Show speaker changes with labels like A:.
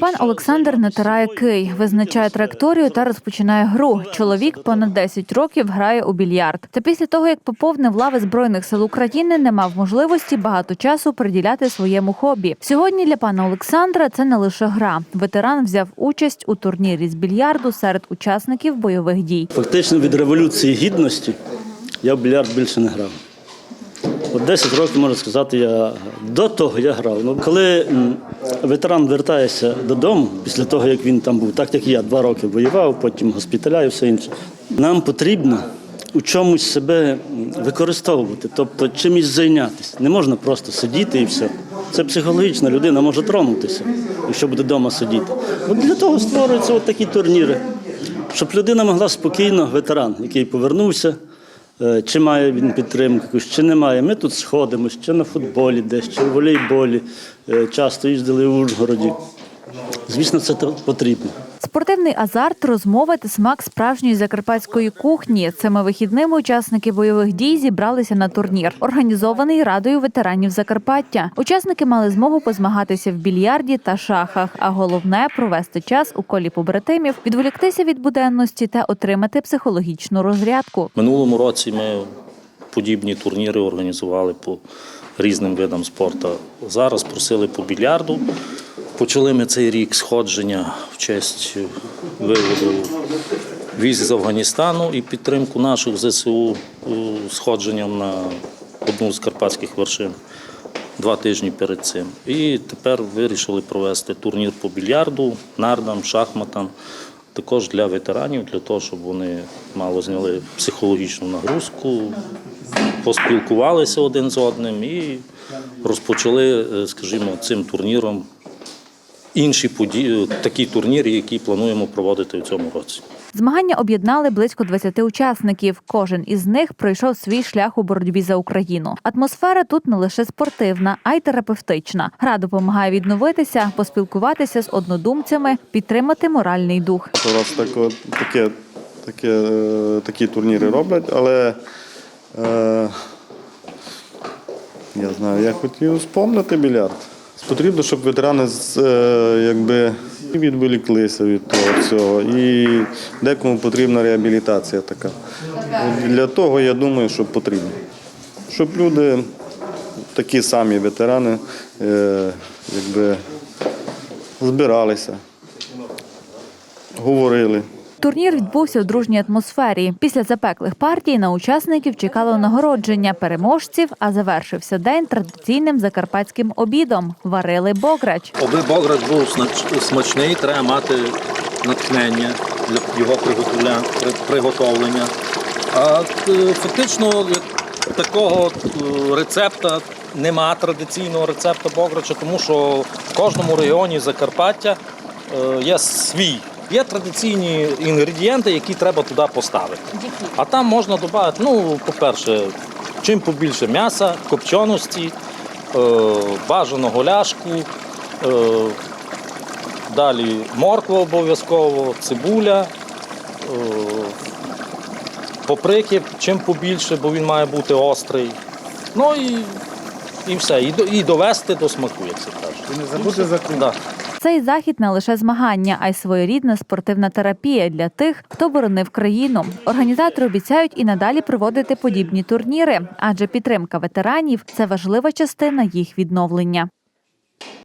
A: Пан Олександр натирає кий, визначає траєкторію та розпочинає гру. Чоловік понад 10 років грає у більярд. Та після того, як поповнив лави збройних сил України, не мав можливості багато часу приділяти своєму хобі. Сьогодні для пана Олександра це не лише гра. Ветеран взяв участь у турнірі з більярду серед учасників бойових дій.
B: Фактично від революції гідності я в більярд більше не грав. От 10 років, можна сказати, я до того я грав. Ну, коли ветеран вертається додому, після того, як він там був, так як я, два роки воював, потім госпіталя і все інше, нам потрібно у чомусь себе використовувати, тобто чимось зайнятися. Не можна просто сидіти і все. Це психологічно, людина може тронутися, якщо буде вдома сидіти. От для того створюються от такі турніри щоб людина могла спокійно, ветеран, який повернувся, чи має він підтримку, чи немає. Ми тут сходимося, чи на футболі десь, чи в волейболі. Е, Часто їздили в Ужгороді. Звісно, це потрібно.
A: Спортивний азарт, розмови та смак справжньої закарпатської кухні. Цими вихідними учасники бойових дій зібралися на турнір, організований радою ветеранів Закарпаття. Учасники мали змогу позмагатися в більярді та шахах, а головне провести час у колі побратимів, відволіктися від буденності та отримати психологічну розрядку.
C: Минулому році ми подібні турніри організували по різним видам спорту. Зараз просили по більярду. Почали ми цей рік сходження в честь виводу військ з Афганістану і підтримку наших ЗСУ е, сходженням на одну з карпатських вершин два тижні перед цим. І тепер вирішили провести турнір по більярду, нардам, шахматам. Також для ветеранів, для того, щоб вони мало зняли психологічну нагрузку, поспілкувалися один з одним і розпочали, е, скажімо, цим турніром інші події, такі турніри, які плануємо проводити в цьому році.
A: Змагання об'єднали близько 20 учасників. Кожен із них пройшов свій шлях у боротьбі за Україну. Атмосфера тут не лише спортивна, а й терапевтична. Гра допомагає відновитися, поспілкуватися з однодумцями, підтримати моральний дух.
D: Раз тако, таке, таке, е, такі турніри роблять, але е, я знаю, я хотів спомнити більярд. Потрібно, щоб ветерани е, якби, відволіклися від того всього. І декому потрібна реабілітація така. Для того я думаю, що потрібно. Щоб люди, такі самі ветерани, е, якби, збиралися, говорили.
A: Турнір відбувся у дружній атмосфері. Після запеклих партій на учасників чекало нагородження переможців, а завершився день традиційним закарпатським обідом. Варили бограч.
C: Аби бограч був смачний, треба мати натхнення для його приготовлення. А е, фактично такого е, рецепта нема традиційного рецепту бограча, тому що в кожному регіоні Закарпаття е, є свій. Є традиційні інгредієнти, які треба туди поставити. А там можна додати, ну, по-перше, чим побільше м'яса, копченості, е, бажаного ляшку, е, далі морква обов'язково, цибуля, е, поприки чим побільше, бо він має бути острий. Ну і, і все. І, до- і довести до смаку, як це кажуть. І не забути за да.
A: Цей захід не лише змагання, а й своєрідна спортивна терапія для тих, хто боронив країну. Організатори обіцяють і надалі проводити подібні турніри, адже підтримка ветеранів це важлива частина їх відновлення.